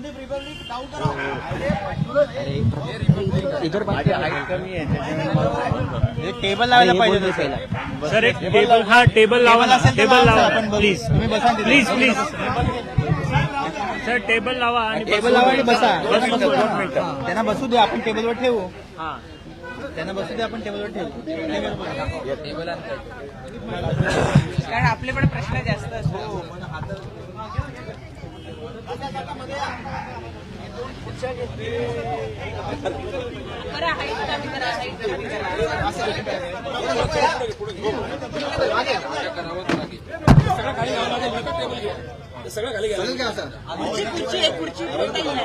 Role आधी कोण माझी हाईट कमी आहे त्याच्यामुळे टेबल लावायला पाहिजे सर एक टेबल हा टेबल लावा. टेबल लावा. प्लीज तुम्ही बसा तिथे. प्लीज प्लीज सर टेबल लावा आणि टेबल लावा आणि बसा. त्यांना दोन बसू. दे आपण टेबलवर ठेवू. हा. त्यांना बसू दे आपण टेबलवर ठेवू. कारण आपले पण प्रश्न जास्त असतात करा height कमी करा, height खाली करा. खुर्ची खुर्ची एक खुर्ची बोलता येईल ना.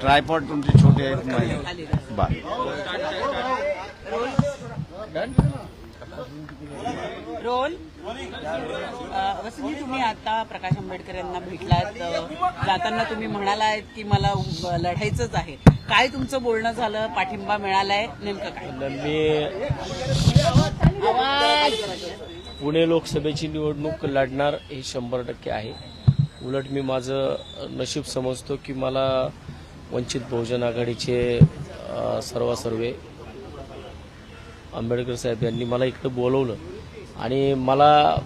ट्रायपॉट तुमचे छोटे आहेत बर रोल वसंती तुम्ही आता प्रकाश आंबेडकर यांना भेटलात. जाताना तुम्ही म्हणालात की मला लढायचंच आहे. काय तुमचं बोलणं झालं? पाठिंबा मिळालाय? नेमकं काय? मी पुणे लोकसभेची निवडणूक लढणार हे शंभर टक्के आहे. उलट मी माझं नशीब समजतो की मला वंचित बहुजन आघाडीचे सर्वासर्वे आंबेडकर साहेब यांनी मला इकडं बोलवलं. आणि मला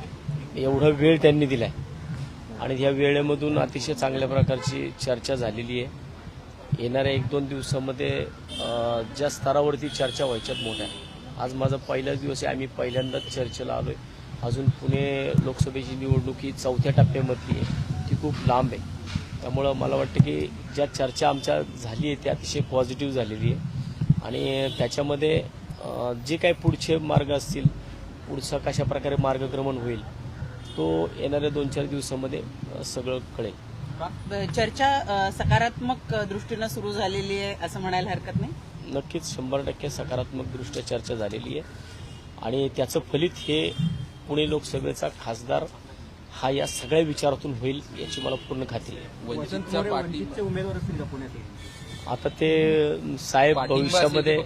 एवढा वेळ त्यांनी दिला आणि ह्या वेळेमधून अतिशय चांगल्या प्रकारची चर्चा झालेली आहे. येणाऱ्या एक दोन दिवसामध्ये ज्या स्तरावरती चर्चा व्हायच्यात मोठ्या. आज माझा पहिलाच दिवस आहे. आम्ही पहिल्यांदाच चर्चेला आलोय. अजून पुणे लोकसभेची निवडणूक ही चौथ्या टप्प्यामधली आहे. ती खूप लांब आहे. त्यामुळं मला वाटतं की ज्या चर्चा आमच्या झाली आहे ती अतिशय पॉझिटिव्ह झालेली आहे. आणि त्याच्यामध्ये जे काही पुढचे मार्ग असतील पुढचा कशा प्रकारे मार्गक्रमण होईल तो येणाऱ्या दोन चार दिवसामध्ये सगळं कळेल. चर्चा सकारात्मक दृष्टीनं सुरू झालेली आहे असं म्हणायला हरकत नाही? नक्कीच शंभर टक्के सकारात्मक दृष्ट्या चर्चा झालेली आहे. आणि त्याचं फलित हे पुणे लोकसभेचा खासदार हा या सगळ्या विचारातून होईल याची मला पूर्ण खात्री आहे. आता ते साहेब भविष्यामध्ये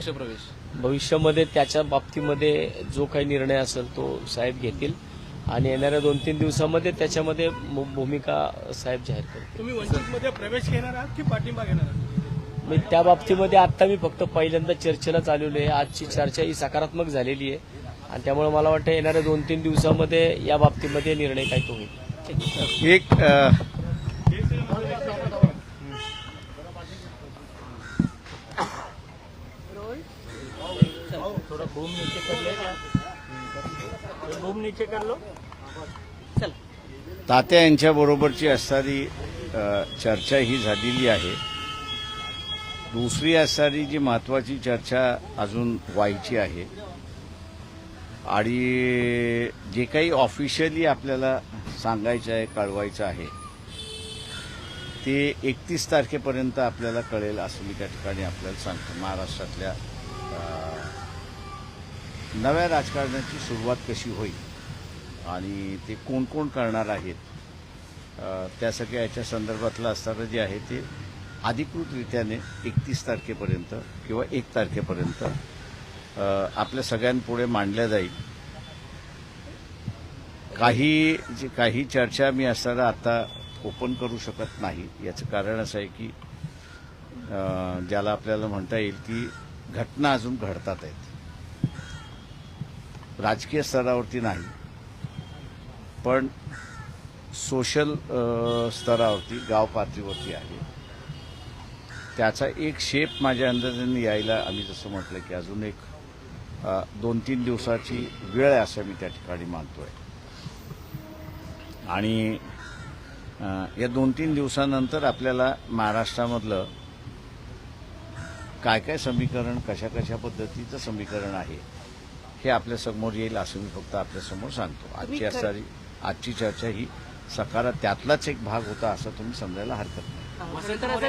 भविष्यामध्ये त्याच्या बाबतीमध्ये जो काही निर्णय असेल तो साहेब घेतील. आणि येणाऱ्या दोन तीन दिवसामध्ये त्याच्यामध्ये भूमिका साहेब जाहीर करतील. तुम्ही वंचितमध्ये प्रवेश घेणार आहात की पाठिंबा घेणार आहात? मी त्या बाबतीमध्ये आता मी फक्त पहिल्यांदा चर्चेला चालवली आहे. आजची चर्चा ही सकारात्मक झालेली आहे. आणि त्यामुळे मला वाटतं येणाऱ्या दोन तीन दिवसामध्ये या बाबतीमध्ये निर्णय काय तो होईल. एक थोड़ा बूम नीचे कर लो. चल. तात्या यांच्या बरोबरची असणारी चर्चा ही झालेली आहे. दुसरी असणारी जी महत्वाची चर्चा अजून व्हायची आहे आणि जे काही ऑफिशियली आपल्याला सांगायचं आहे कळवायचं आहे ते एकतीस तारखेपर्यंत आपल्याला कळेल असं मी त्या ठिकाणी आपल्याला सांगतो. महाराष्ट्रातल्या नव्या राजकारणाची सुरुवात कशी होईल आणि ते कोण कोण करणार आहेत त्या सगळ्या याच्या संदर्भातलं असणारं जे आहे ते अधिकृतरित्याने एकतीस तारखेपर्यंत किंवा एक तारखेपर्यंत आपल्या सगळ्यांपुढे मांडल्या जाईल. काही जे काही चर्चा मी असताना आता ओपन करू शकत नाही. याचं कारण असं आहे की ज्याला आपल्याला म्हणता येईल की घटना अजून घडतात आहेत. राजकीय स्तरावरती नाही पण सोशल स्तरावरती गाव पातळीवरती आहे. त्याचा एक शेप माझ्या अंदाजाने यायला आम्ही जसं म्हटलं की अजून एक दोन तीन दिवसाची वेळ आहे असं मी त्या ठिकाणी मानतोय. आणि या दोन तीन दिवसानंतर आपल्याला महाराष्ट्रामधलं काय काय समीकरण कशा कशा पद्धतीचं समीकरण आहे हे आपल्यासमोर येईल असं मी फक्त आपल्यासमोर सांगतो. आजची असणारी आजची चर्चा ही सकारात त्यातलाच एक भाग होता असं तुम्ही समजायला हरकत नाही.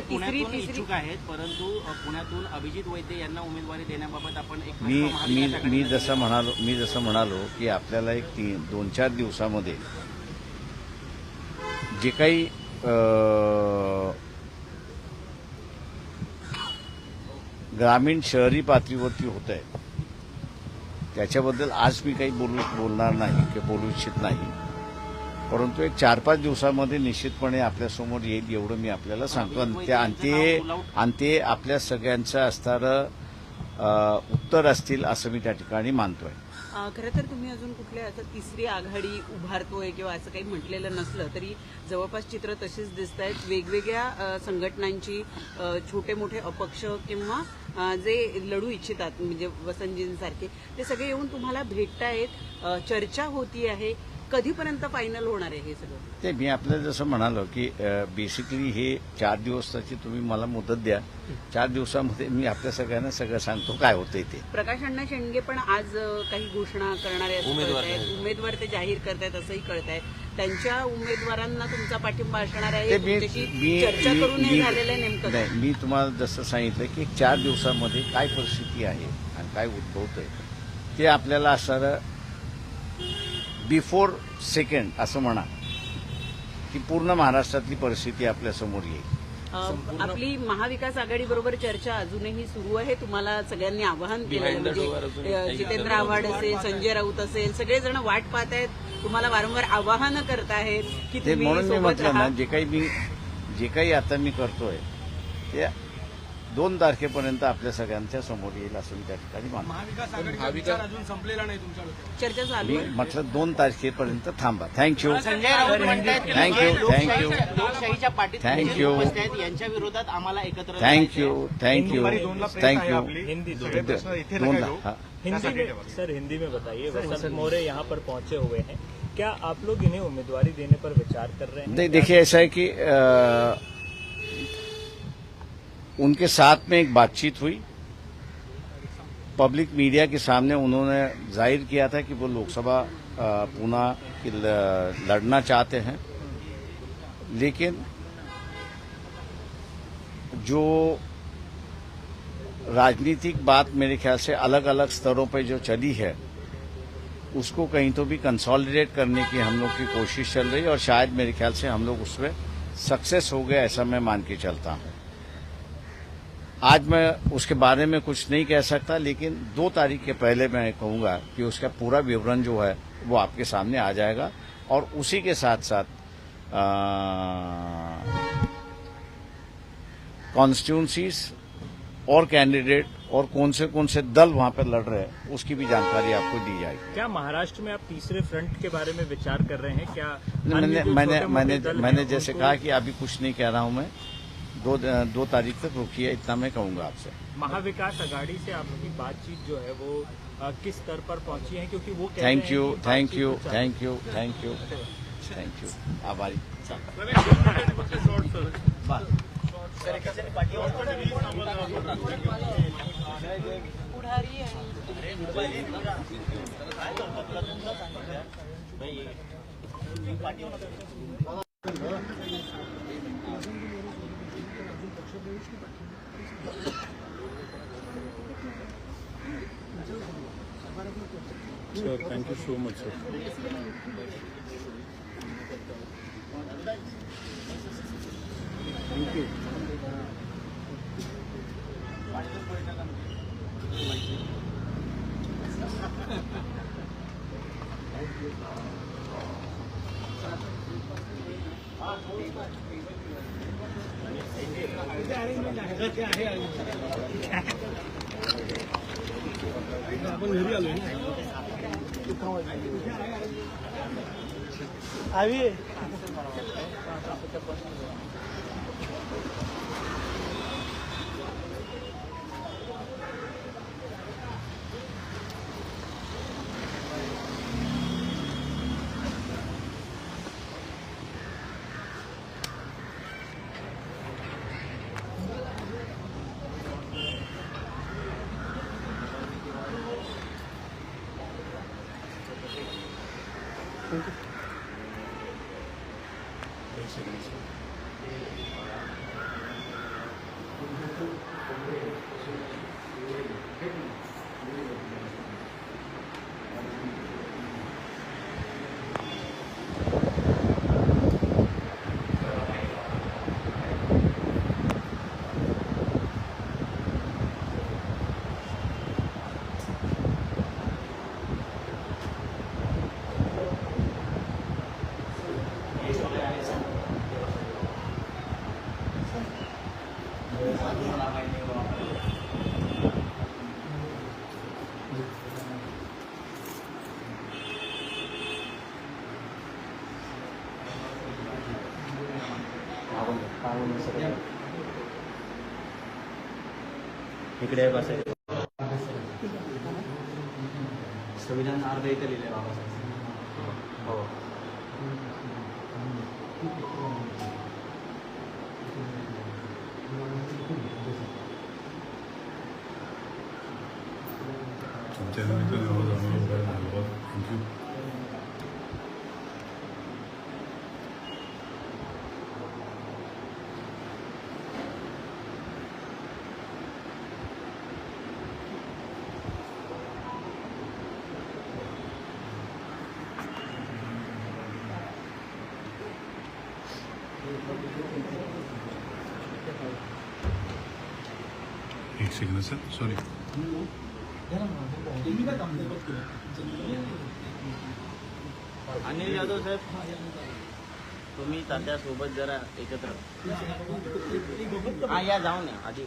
पुण्यातून इच्छुक आहेत परंतु पुण्यातून अभिजित वैद्य यांना उमेदवारी देण्याबाबत आपण एक मी मी मी जसं म्हणालो मी जसं म्हणालो की आपल्याला एक तीन दोन चार दिवसामध्ये जे काही ग्रामीण शहरी पातळीवरती होत आहे त्याच्याबद्दल आज मी काही बोलू बोलणार नाही किंवा बोलू इच्छित नाही. परंतु एक चार पाच दिवसामध्ये निश्चितपणे आपल्यासमोर येईल एवढं मी आपल्याला सांगतो. आणि ते अंत्ये अंत्ये आपल्या सगळ्यांचं असणारं उत्तर असतील असं मी त्या ठिकाणी मानतोय. खरं तर तुम्ही अजून कुठल्या असं तिसरी आघाडी उभारतोय किंवा असं काही म्हटलेलं नसलं तरी जवळपास चित्र तशीच दिसत आहेत वेगवेगळ्या संघटनांची छोटे मोठे अपक्ष किंवा जे लढू इच्छितात म्हणजे वसंतजींसारखे ते सगळे येऊन तुम्हाला भेटतायत. चर्चा होती आहे. कधीपर्यंत फायनल होणार आहे हे सगळं? ते मी आपल्याला जसं म्हणालो की बेसिकली हे चार दिवसाची तुम्ही मला मुदत द्या. चार दिवसामध्ये मी आपल्या सगळ्यांना सगळं सांगतो काय होतंय ते. प्रकाश अण्णा शेंडगे पण आज काही घोषणा करणारे उमेदवार ते जाहीर करतायत असंही कळतंय. त्यांच्या उमेदवारांना तुमचा पाठिंबा असणार आहे चर्चा करून हे झालेलं आहे नेमकं. मी तुम्हाला जसं सांगितलं की चार दिवसामध्ये काय परिस्थिती आहे आणि काय उद्भवतंय ते आपल्याला असणारं बिफोर सेकंड असं म्हणा की पूर्ण महाराष्ट्रातली परिस्थिती आपल्यासमोर येईल. अ, आपली महाविकास आघाडी बरोबर चर्चा अजूनही सुरू आहे. तुम्हाला सगळ्यांनी आवाहन केलं म्हणजे जितेंद्र आव्हाड असेल संजय राऊत असेल सगळेजण वाट पाहत आहेत. तुम्हाला वारंवार आवाहनं करतायत की ते तुम्ही म्हणून मी म्हटलं ना जे काही मी जे काही आता मी करतोय ते दोन तारखेपर्यंत आपल्या सगळ्यांच्या समोर येईल असं मी त्या ठिकाणी मानतो. महाविकास आघाडीचा विचार अजून संपलेला नाही तुमच्या डोक्यात. चर्चा चालू मी आहे. म्हटलं दोन तारखेपर्यंत थांबा. थँक्यू संजय राऊत म्हणतायत की Thank you, लोकशाही- thank you. लोकशाहीच्या पाठीत Thank जे you. लोक बसले आहेत यांच्या विरोधात आम्हाला एकत्र थँक्यू राहायचं थँक्यू थँक्यू हिंदी दो दोन ला- हा. हिंदी में सर हिंदी में बताइए। वसंत मोरे यहाँ पर पहुंचे हुए हैं। क्या आप लोग इन्हें उम्मीदवारी देने पर विचार कर रहे हैं? दे- देखिए ऐसा है कि अ, उनके साथ में एक बातचीत हुई। पब्लिक मीडिया के सामने उन्होंने ज़ाहिर किया था कि वो लोकसभा पूना की लड़ना चाहते हैं। लेकिन जो राजनीतिक बात मेरे ख्याल से अलग अलग स्तरों पर जो चली है, उसको कहीं तो भी कंसोलिडेट करने की हम लोग की कोशिश चल रही है और शायद मेरे ख्याल से हम लोग उसमें सक्सेस हो गए ऐसा मैं मान के चलता हूँ। आज मैं उसके बारे में कुछ नहीं कह सकता लेकिन दो तारीख के पहले मैं कहूँगा कि उसका पूरा विवरण जो है वो आपके सामने आ जाएगा। और उसी के साथ साथ कॉन्स्टिट्यूंसीज और कैंडिडेट और कौन से कौन से दल वहाँ पर लड़ रहे हैं उसकी भी जानकारी आपको दी जाएगी। क्या महाराष्ट्र में आप तीसरे फ्रंट के बारे में विचार कर रहे हैं? क्या मैंने मैंने मैंने मैंने जैसे कहा कि अभी कुछ नहीं कह रहा हूँ मैं। दो दो तारीख तक रुकिए इतना मैं कहूंगा आपसे। महाविकास अघाड़ी से आप लोग की बातचीत जो है वो अ, किस स्तर पर पहुंची है? क्योंकि वो थैंक हैं you thank you thank you thank you thank you आभारी पुढारी Sir, thank you so much, sir. Thank you. Thank you. आपण घरी आलोय आवी. इकडे बसायचं संविधान अर्ध इथं लिहिलंय बाबासाहेब. तुमच्या निमित्ताने आम्हाला धन्यवाद थँक्यू एक second sir sorry Anil Yadav साहेब तुम्ही तात्यासोबत जरा एकत्र हा या जाऊन या आधी.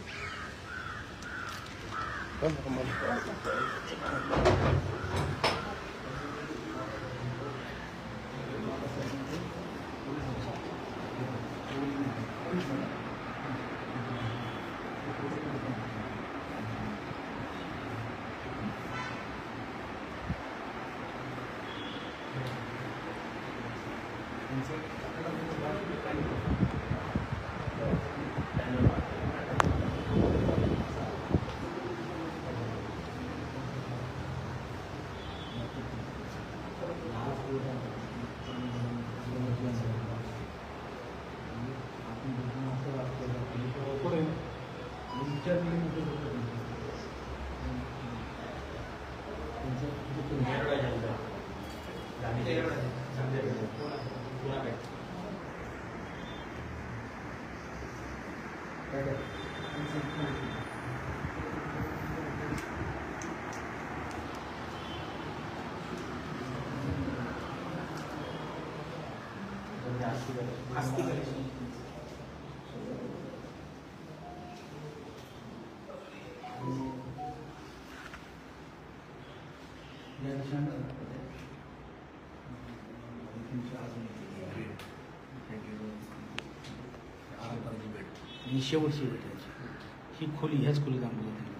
आणि शेवटची भेटायची ही खोली ह्याच खोलीत आम्हाला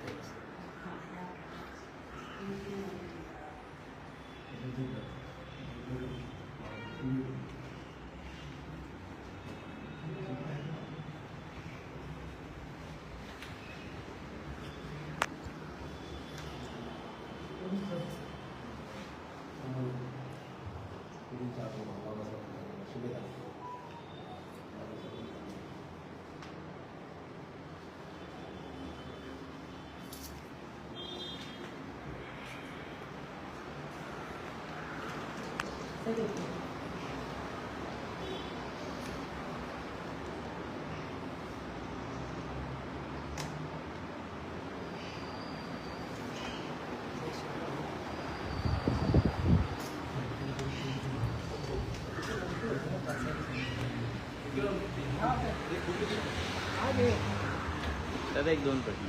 एक दोन पेटी